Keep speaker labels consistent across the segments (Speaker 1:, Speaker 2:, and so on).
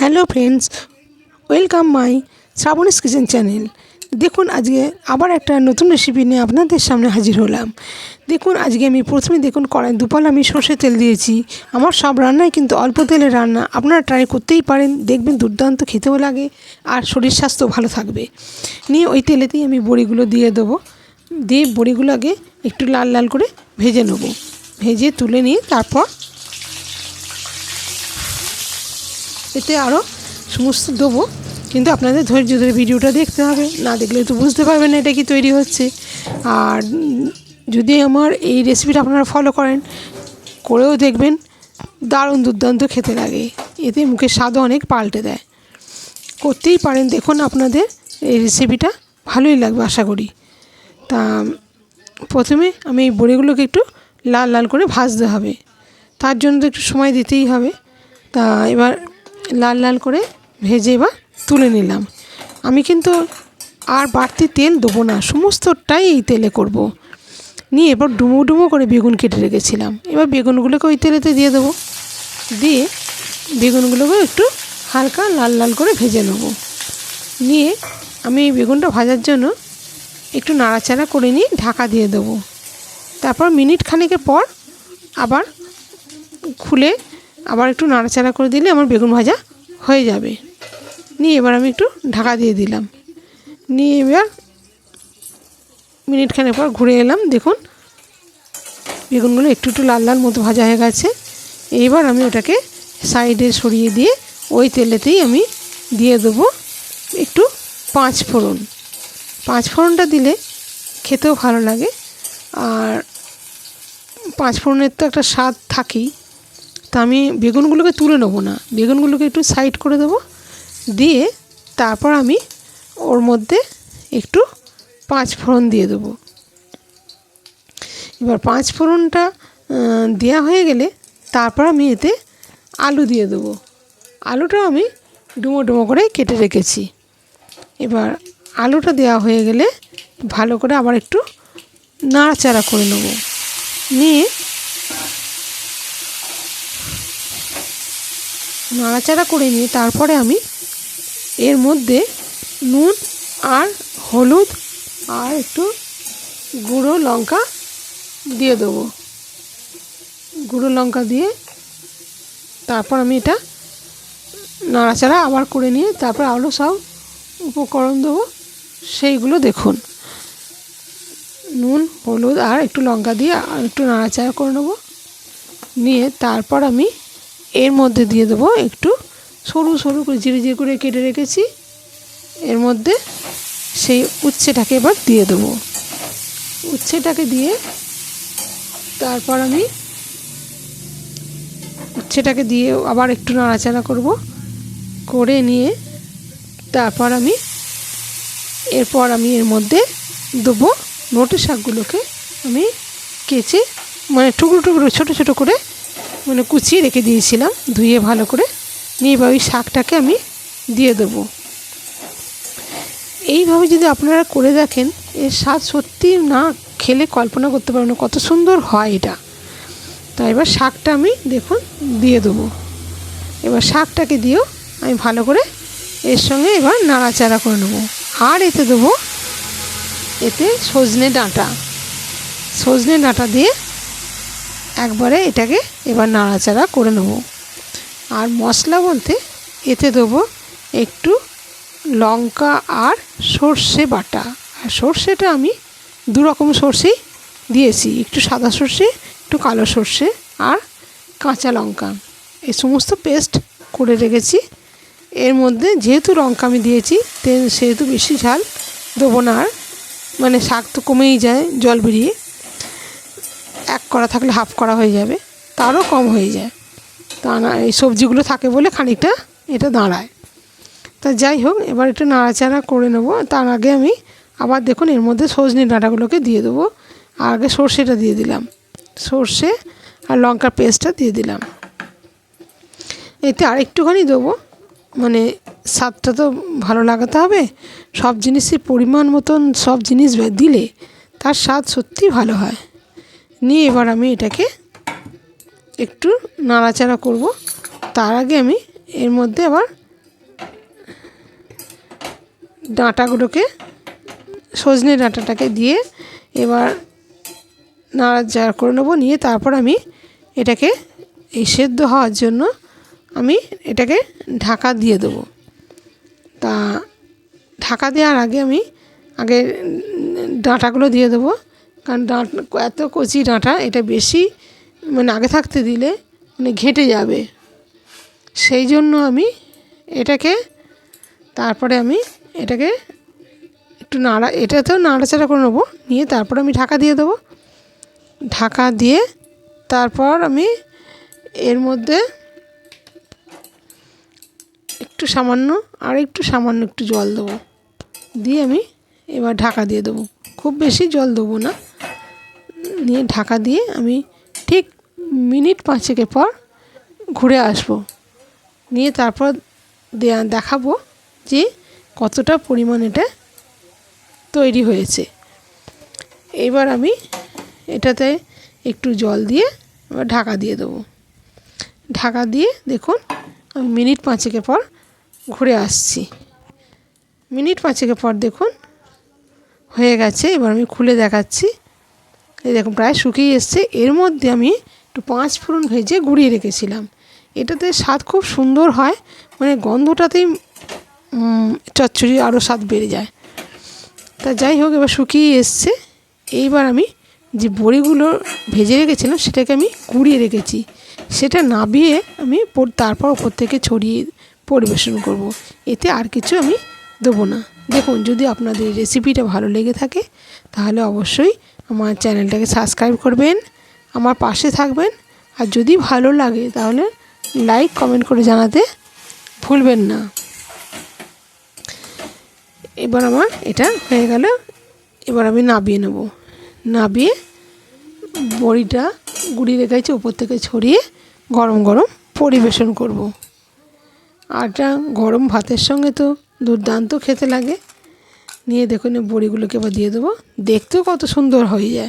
Speaker 1: Hello friends, welcome my Shraboni's kitchen channel. দেখুন, আজকে আবার একটা নতুন রেসিপি নিয়ে আপনাদের সামনে হাজির হলাম। দেখুন, আজকে আমি প্রথমে দেখুন কড়াই দুপাল আমি সর্ষে তেল দিয়েছি। আমার সব রান্নায় কিন্তু অল্প তেলের রান্না আপনারা ট্রাই করতেই পারেন, দেখবেন দুর্দান্ত খেতেও লাগে আর শরীর স্বাস্থ্য ভালো থাকবে। নিয়ে ওই তেলেতেই আমি বড়িগুলো দিয়ে দেবো। দিয়ে বড়িগুলো আগে একটু লাল লাল করে ভেজে নেব। ভেজে তুলে নিয়ে তারপর এতে আরও সমস্ত দেবো। কিন্তু আপনাদের ধৈর্য ধরে ভিডিওটা দেখতে হবে, না দেখলে তো বুঝতে পারবেন না এটা কি তৈরি হচ্ছে। আর যদি আমার এই রেসিপিটা আপনারা ফলো করেন, করেও দেখবেন দারুণ দুর্দান্ত খেতে লাগে। এতে মুখের স্বাদও অনেক পাল্টে দেয়। করতেই পারেন, দেখুন আপনাদের এই রেসিপিটা ভালোই লাগবে আশা করি। তা প্রথমে আমি এই বড়িগুলোকে একটু লাল লাল করে ভাজতে হবে। তার জন্য তো একটু সময় দিতেই হবে। তা এবার লাল লাল করে ভেজে বা তুলে নিলাম। আমি কিন্তু আর বাড়তি তেল দেবো না, সমস্তটাই এই তেলে করব। নিয়ে এবার ডুমো ডুমো করে বেগুন কেটে রেখেছিলাম। এবার বেগুনগুলোকে ওই তেলেতে দিয়ে দেবো। দিয়ে বেগুনগুলোকে একটু হালকা লাল লাল করে ভেজে নেব। নিয়ে আমি এই বেগুনটা ভাজার জন্য একটু নাড়াচাড়া করে নিয়ে ঢাকা দিয়ে দেবো। তারপর মিনিট খানেকের পর আবার খুলে আবার একটু নাড়াচাড়া করে দিলে আমার বেগুন ভাজা হয়ে যাবে। নিয়ে এবার আমি একটু ঢাকা দিয়ে দিলাম। নিয়ে এবার মিনিট খানেক পর ঘুরে এলাম। দেখুন, বেগুনগুলো একটু একটু লাল লাল মতো ভাজা হয়ে গেছে। এইবার আমি ওটাকে সাইডে সরিয়ে দিয়ে ওই তেলেতেই আমি দিয়ে দেবো একটু পাঁচ ফোড়ন। পাঁচ ফোড়নটা দিলে খেতেও ভালো লাগে। আর পাঁচ ফোড়নের তো একটা স্বাদ থাকেই। তা আমি বেগুনগুলোকে তুলে নেব না। বেগুনগুলোকে একটু সাইড করে দেবো। দিয়ে তারপর আমি ওর মধ্যে একটু পাঁচ ফোড়ন দিয়ে দেবো। এবার পাঁচ ফোড়নটা দেওয়া হয়ে গেলে তারপর আমি এতে আলু দিয়ে দেবো। আলুটাও আমি ডুমো ডুমো করে কেটে রেখেছি। এবার আলুটা দেওয়া হয়ে গেলে ভালো করে আবার একটু নাড়াচাড়া করে নেব। নিয়ে নাড়াচাড়া করে নিয়ে তারপরে আমি এর মধ্যে নুন আর হলুদ আর একটু গুঁড়ো লঙ্কা দিয়ে দেবো। গুঁড়ো লঙ্কা দিয়ে তারপর আমি এটা নাড়াচাড়া আবার করে নিয়ে তারপর আরও সব উপকরণ দেবো। সেইগুলো দেখুন। নুন, হলুদ আর একটু লঙ্কা দিয়ে আর একটু নাড়াচাড়া করে নেব। নিয়ে তারপর আমি এর মধ্যে দিয়ে দেবো একটু সরু সরু করে জিরে জিরে করে কেটে রেখেছি। এর মধ্যে সেই উচ্ছেটাকে এবার দিয়ে দেবো। উচ্ছেটাকে দিয়ে তারপর আমি উচ্ছেটাকে দিয়ে আবার একটু নাড়াচাড়া করব। করে নিয়ে তারপর আমি এরপর আমি এর মধ্যে দেবো নোটে শাকগুলোকে আমি কেচে মানে টুকরো টুকরো ছোটো ছোটো করে মানে কুচিয়ে রেখে দিয়েছিলাম, ধুয়ে ভালো করে। নিয়ে এবার ওই শাকটাকে আমি দিয়ে দেবো। এইভাবে যদি আপনারা করে দেখেন, এর স্বাদ সত্যি না খেলে কল্পনা করতে পারবেন কত সুন্দর হয় এটা। তো এবার শাকটা আমি দেখুন দিয়ে দেবো। এবার শাকটাকে দিয়েও আমি ভালো করে এর সঙ্গে এবার নাড়াচাড়া করে নেব। আর এতে দেবো, এতে সজনে ডাঁটা। সজনে ডাঁটা দিয়ে একবারে এটাকে এবার নাড়াচাড়া করে নেব। আর মশলা বলতে এতে দেবো একটু লঙ্কা আর সর্ষে বাটা। আর সর্ষেটা আমি দু রকম সর্ষেই দিয়েছি। একটু সাদা সর্ষে, একটু কালো সর্ষে আর কাঁচা লঙ্কা। এই সমস্ত পেস্ট করে রেখেছি। এর মধ্যে যেহেতু লঙ্কা আমি দিয়েছি সেহেতু বেশি ঝাল দেবো না আর। মানে শাক তো কমেই যায় জল বেরিয়ে। এক করা থাকলে হাফ করা হয়ে যাবে, তারও কম হয়ে যায়। তা না এই সবজিগুলো থাকে বলে খানিকটা এটা দাঁড়ায়। তা যাই হোক, এবার একটু নাড়াচাড়া করে নেব। তার আগে আমি আবার দেখুন, এর মধ্যে সজনে ডাঁটাগুলোকে দিয়ে দেবো। আর আগে সর্ষেটা দিয়ে দিলাম। সর্ষে আর লঙ্কার পেস্টটা দিয়ে দিলাম। এতে আরেকটুখানি দেবো। মানে স্বাদটা তো ভালো লাগাতে হবে। সব জিনিসের পরিমাণ মতন, সব জিনিস দিলে তার স্বাদ সত্যিই ভালো হয়। নিয়ে এবার আমি এটাকে একটু নাড়াচাড়া করব। তার আগে আমি এর মধ্যে আবার ডাঁটাগুলোকে, সজনে ডাঁটাটাকে দিয়ে এবার নাড়াচাড়া করে নেব। নিয়ে তারপর আমি এটাকে এই সেদ্ধ হওয়ার জন্য আমি এটাকে ঢাকা দিয়ে দেবো। তা ঢাকা দেওয়ার আগে আমি আগে ডাঁটাগুলো দিয়ে দেবো। কারণ ডাঁটা, এত কচি ডাঁটা, এটা বেশি মানে আগে থাকতে দিলে মানে ঘেঁটে যাবে। সেই জন্য আমি এটাকে, তারপরে আমি এটাকে একটু নাড়া, এটাতেও নাড়াচাড়া করে নেব, নিয়ে তারপরে আমি ঢাকা দিয়ে দেবো। ঢাকা দিয়ে তারপর আমি এর মধ্যে একটু সামান্য আর একটু সামান্য একটু জল দেবো। দিয়ে আমি এবার ঢাকা দিয়ে দেবো। খুব বেশি জল দেবো না। নিয়ে ঢাকা দিয়ে আমি ঠিক মিনিট পাঁচেকের পর ঘুরে আসব। নিয়ে তারপর দেখাবো যে কতটা পরিমাণ এটা তৈরি হয়েছে। এবার আমি এটাতে একটু জল দিয়ে এবার ঢাকা দিয়ে দেবো। ঢাকা দিয়ে দেখুন, আমি মিনিট পাঁচেকের পর ঘুরে আসছি। মিনিট পাঁচেকের পর দেখুন, হয়ে গেছে। এবার আমি খুলে দেখাচ্ছি। এই দেখুন, প্রায় শুকিয়ে এসছে। এর মধ্যে আমি একটু পাঁচ ফোড়ন ভেজে গুঁড়িয়ে রেখেছিলাম। এটাতে স্বাদ খুব সুন্দর হয় মানে গন্ধটাতেই চচ্চড়ি আরও স্বাদ বেড়ে যায়। তা যাই হোক, এবার শুকিয়ে এসছে। এইবার আমি যে বড়িগুলো ভেজে রেখেছিলাম, সেটাকে আমি কুড়িয়ে রেখেছি। সেটা নাবিয়ে আমি তারপর ওপর থেকে ছড়িয়ে পরিবেশন করব। এতে আর কিছু আমি দেবো না। দেখুন, যদি আপনাদের রেসিপিটা ভালো লেগে থাকে, তাহলে অবশ্যই আমার চ্যানেলটাকে সাবস্ক্রাইব করবেন, আমার পাশে থাকবেন, আর যদি ভালো লাগে তাহলে লাইক, কমেন্ট করে জানাতে ভুলবেন না। এবার আমার এটা হয়ে গেল, এবার আমি নাবিয়ে নেব। নাবিয়ে বড়িটা গুড়ি রেখেছি উপর থেকে ছড়িয়ে গরম গরম পরিবেশন করব। আরটা গরম ভাতের সঙ্গে তো দুর্দান্ত খেতে লাগে। নিয়ে দেখুন বড়িগুলোকে এবার দিয়ে দেবো। দেখতেও কত সুন্দর হয়ে যায়।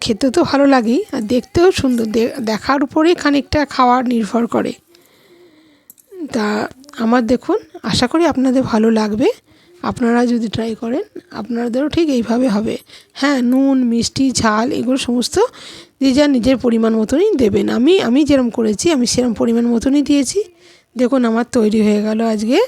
Speaker 1: খেতে তো ভালো লাগেই আর দেখতেও সুন্দর। দেখার উপরেই খানিকটা খাওয়ার নির্ভর করে। তা আমার দেখুন, আশা করি আপনাদের ভালো লাগবে। আপনারা যদি ট্রাই করেন, আপনাদেরও ঠিক এইভাবে হবে। হ্যাঁ নুন, মিষ্টি, ঝাল, এগুলো সমস্ত যে যা নিজের পরিমাণ মতনই দেবেন। আমি আমি যেরম করেছি, আমি সেরম পরিমাণ মতনই দিয়েছি। দেখুন, আমার তৈরি হয়ে গেল আজকে।